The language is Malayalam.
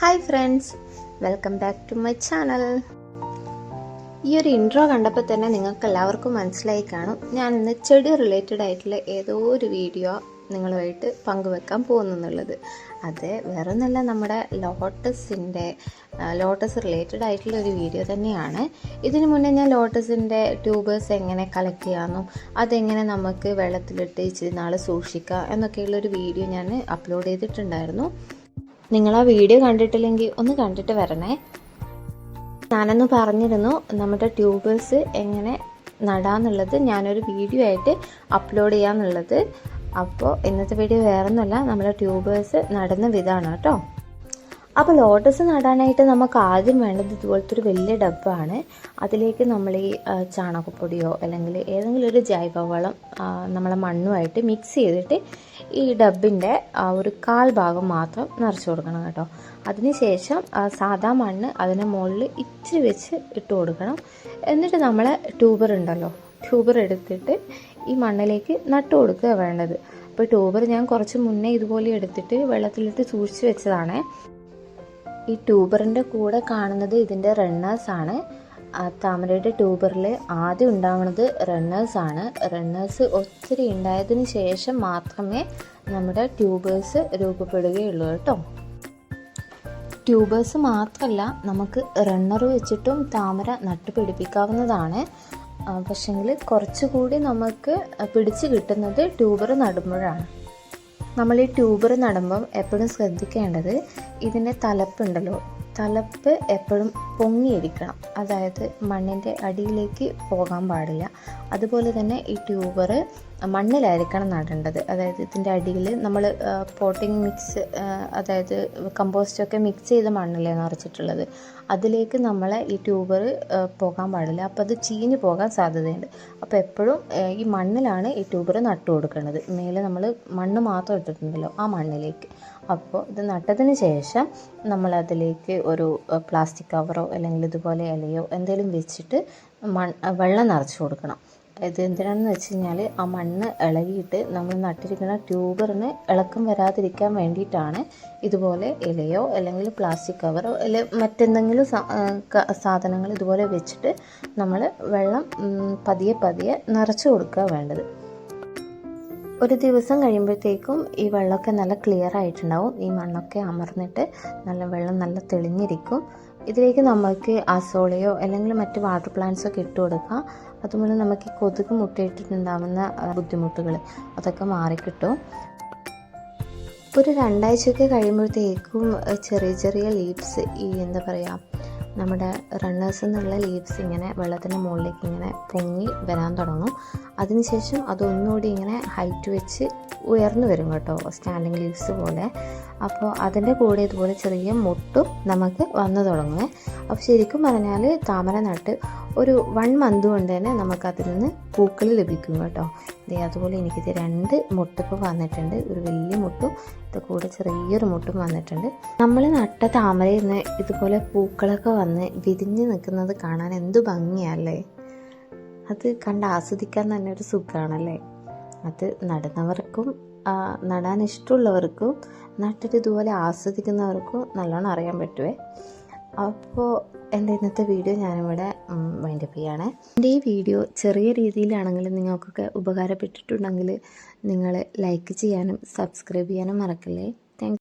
Hi friends welcome back to my channel ഈ ഒരു ഇൻട്രോ കണ്ടപ്പോൾ തന്നെ നിങ്ങൾക്ക് എല്ലാവർക്കും മനസ്സിലായി കാണും. ഞാൻ ഇന്ന് ചെടി റിലേറ്റഡ് ആയിട്ടുള്ള ഏതോ ഒരു വീഡിയോ നിങ്ങളുമായിട്ട് പങ്കുവെക്കാൻ പോകുന്നുള്ളത് അത് വേറൊന്നല്ല നമ്മുടെ ലോട്ടസിന്റെ ലോട്ടസ് റിലേറ്റഡ് ആയിട്ടുള്ള ഒരു വീഡിയോ തന്നെയാണ്. ഇതിനു മുന്നേ ഞാൻ ലോട്ടസിന്റെ ട്യൂബേഴ്സ് എങ്ങനെ കളക്ട് ചെയ്യാമെന്നും അതെങ്ങനെ നമുക്ക് വെള്ളത്തിലിട്ട് ഇച്ചിരി നാൾ സൂക്ഷിക്കാം എന്നൊക്കെയുള്ളൊരു വീഡിയോ ഞാൻ അപ്ലോഡ് ചെയ്തിട്ടുണ്ടായിരുന്നു. നിങ്ങൾ ആ വീഡിയോ കണ്ടിട്ടില്ലെങ്കിൽ ഒന്ന് കണ്ടിട്ട് വരണേ. ഞാനൊന്ന് പറഞ്ഞിരുന്നു നമ്മുടെ ട്യൂബേഴ്സ് എങ്ങനെ നടാന്നുള്ളത്. ഞാനൊരു വീഡിയോ ആയിട്ട് അപ്ലോഡ് ചെയ്യാന്നുള്ളത്. അപ്പോൾ ഇന്നത്തെ വീഡിയോ വേറൊന്നുമല്ല നമ്മുടെ ട്യൂബേഴ്സ് നടുന്ന വിധമാണ് കേട്ടോ. അപ്പോൾ ലോട്ടസ് നടാനായിട്ട് നമുക്ക് ആദ്യം വേണ്ടത് ഇതുപോലത്തെ ഒരു വലിയ ഡബ്ബാണ് അതിലേക്ക് നമ്മൾ ഈ ചാണകപ്പൊടിയോ അല്ലെങ്കിൽ ഏതെങ്കിലും ഒരു ജൈവവളം നമ്മളെ മണ്ണുമായിട്ട് മിക്സ് ചെയ്തിട്ട് ഈ ഡബിന്റെ ഒരു കാൽ ഭാഗം മാത്രം നിറച്ച് കൊടുക്കണം കേട്ടോ. അതിനുശേഷം സാധാ മണ്ണ് അതിന് മുകളിൽ ഇച്ചിരി വെച്ച് ഇട്ട് കൊടുക്കണം. എന്നിട്ട് നമ്മൾ ട്യൂബർ ഉണ്ടല്ലോ ട്യൂബർ എടുത്തിട്ട് ഈ മണ്ണിലേക്ക് നട്ടു കൊടുക്കുക വേണ്ടത്. അപ്പോൾ ട്യൂബർ ഞാൻ കുറച്ച് മുന്നേ ഇതുപോലെ എടുത്തിട്ട് വെള്ളത്തിലിട്ട് സൂക്ഷിച്ച് വെച്ചതാണേ. ഈ ട്യൂബറിന്റെ കൂടെ കാണുന്നത് ഇതിന്റെ റണ്ണേഴ്സ് ആണ്. ആ താമരയുടെ ട്യൂബറിൽ ആദ്യം ഉണ്ടാവുന്നത് റണ്ണേഴ്സ് ആണ്. റണ്ണേഴ്സ് ഒത്തിരി ഉണ്ടായതിന് ശേഷം മാത്രമേ നമ്മുടെ ട്യൂബേഴ്സ് രൂപപ്പെടുകയുള്ളൂ കേട്ടോ. ട്യൂബേഴ്സ് മാത്രമല്ല നമുക്ക് റണ്ണർ വെച്ചിട്ടും താമര നട്ടുപിടിപ്പിക്കാവുന്നതാണ്. പക്ഷെങ്കിൽ കുറച്ചുകൂടി നമുക്ക് പിടിച്ച് കിട്ടുന്നത് ട്യൂബർ നടുമ്പോഴാണ്. നമ്മൾ ഈ ട്യൂബർ നടുമ്പം എപ്പോഴും ശ്രദ്ധിക്കേണ്ടത് ഇതിന്റെ തലപ്പുണ്ടല്ലോ. തലപ്പ് എപ്പോഴും പൊങ്ങിയിരിക്കണം. അതായത് മണ്ണിന്റെ അടിയിലേക്ക് പോകാൻ പാടില്ല. അതുപോലെ തന്നെ ഈ ട്യൂബർ മണ്ണിലായിരിക്കണം നടേണ്ടത്. അതായത് ഇതിന്റെ അടിയിൽ നമ്മൾ പോട്ടിംഗ് മിക്സ് അതായത് കമ്പോസ്റ്റൊക്കെ മിക്സ് ചെയ്ത മണ്ണിലേ നിറച്ചിട്ടുള്ളത്. അതിലേക്ക് നമ്മൾ ഈ ട്യൂബർ പോകാൻ പാടില്ല. അപ്പോൾ അത് ചീഞ്ഞു പോകാൻ സാധ്യതയുണ്ട്. അപ്പോൾ എപ്പോഴും ഈ മണ്ണിലാണ് ഈ ട്യൂബർ നട്ടു കൊടുക്കേണ്ടത് മേലെ നമ്മൾ മണ്ണ് മാത്രം ഇട്ടിട്ടുണ്ടല്ലോ ആ മണ്ണിലേക്ക്. അപ്പോൾ ഇത് നട്ടതിന് ശേഷം നമ്മളതിലേക്ക് ഒരു പ്ലാസ്റ്റിക് കവറോ അല്ലെങ്കിൽ ഇതുപോലെ ഇലയോ എന്തെങ്കിലും വെച്ചിട്ട് മൺ വെള്ളം നിറച്ച് കൊടുക്കണം. ഇത് എന്തിനാണെന്ന് വെച്ച് കഴിഞ്ഞാൽ ആ മണ്ണ് ഇളകിയിട്ട് നമ്മൾ നട്ടിരിക്കുന്ന ട്യൂബറിന് ഇളക്കം വരാതിരിക്കാൻ വേണ്ടിയിട്ടാണ് ഇതുപോലെ ഇലയോ അല്ലെങ്കിൽ പ്ലാസ്റ്റിക് കവറോ അല്ലെ മറ്റെന്തെങ്കിലും സാധനങ്ങൾ ഇതുപോലെ വെച്ചിട്ട് നമ്മൾ വെള്ളം പതിയെ പതിയെ നിറച്ച് കൊടുക്കുക വേണ്ടത്. ഒരു ദിവസം കഴിയുമ്പോഴത്തേക്കും ഈ വെള്ളമൊക്കെ നല്ല ക്ലിയർ ആയിട്ടുണ്ടാവും. ഈ മണ്ണൊക്കെ അമർന്നിട്ട് നല്ല വെള്ളം നല്ല തെളിഞ്ഞിരിക്കും. ഇതിലേക്ക് നമുക്ക് അസോളയോ അല്ലെങ്കിൽ മറ്റ് വാട്ടർ പ്ലാന്റ്സ് ഒക്കെ ഇട്ട് കൊടുക്കാം. അതുപോലെ നമുക്ക് ഈ കൊതുക് മുട്ടയിട്ടിട്ടുണ്ടാകുന്ന ബുദ്ധിമുട്ടുകൾ അതൊക്കെ മാറിക്കിട്ടും ഒരു രണ്ടാഴ്ചയൊക്കെ കഴിയുമ്പോഴത്തേക്കും ചെറിയ ചെറിയ ലീവ്സ് ഈ എന്താ പറയുക നമ്മുടെ റണ്ണേഴ്സ് എന്നുള്ള ലീവ്സ് ഇങ്ങനെ വെള്ളത്തിന്റെ മുകളിലേക്ക് ഇങ്ങനെ പൊങ്ങി വരാൻ തുടങ്ങും. അതിനുശേഷം അതൊന്നുകൂടി ഇങ്ങനെ ഹൈറ്റ് വെച്ച് ഉയർന്നു വരും കേട്ടോ സ്റ്റാൻഡിങ് ലീവ്സ് പോലെ. അപ്പോൾ അതിന്റെ കൂടെ ഇതുപോലെ ചെറിയ മുട്ടും നമുക്ക് വന്നു തുടങ്ങും. അപ്പോൾ ശരിക്കും പറഞ്ഞാൽ താമര നട്ട് ഒരു വൺ മന്ത് കൊണ്ട് തന്നെ നമുക്കതിൽ നിന്ന് പൂക്കൾ ലഭിക്കും കേട്ടോ. ദേ അതുപോലെ എനിക്കിത് രണ്ട് മുട്ടിപ്പോൾ വന്നിട്ടുണ്ട്. ഒരു വലിയ മുട്ടും ഇത് കൂടെ ചെറിയൊരു മുട്ടും വന്നിട്ടുണ്ട്. നമ്മൾ നട്ട താമരയിൽ നിന്ന് ഇതുപോലെ പൂക്കളൊക്കെ വന്ന് വിരിഞ്ഞ് നിൽക്കുന്നത് കാണാൻ എന്ത് ഭംഗിയല്ലേ? അത് കണ്ട് ആസ്വദിക്കാൻ തന്നെ ഒരു സുഖമാണല്ലേ അത് നടുന്നവർക്കും നടാൻ ഇഷ്ടമുള്ളവർക്കും നട്ടിട്ട് ഇതുപോലെ ആസ്വദിക്കുന്നവർക്കും നല്ലോണം അറിയാൻ പറ്റുമേ അപ്പോൾ എന്റെ ഇന്നത്തെ വീഡിയോ ഞാനിവിടെ വൈൻഡപ്പ് ചെയ്യാണ്. എന്റെ ഈ വീഡിയോ ചെറിയ രീതിയിലാണെങ്കിലും നിങ്ങൾക്കൊക്കെ ഉപകാരപ്പെട്ടിട്ടുണ്ടെങ്കിൽ നിങ്ങൾ ലൈക്ക് ചെയ്യാനും സബ്സ്ക്രൈബ് ചെയ്യാനും മറക്കല്ലേ?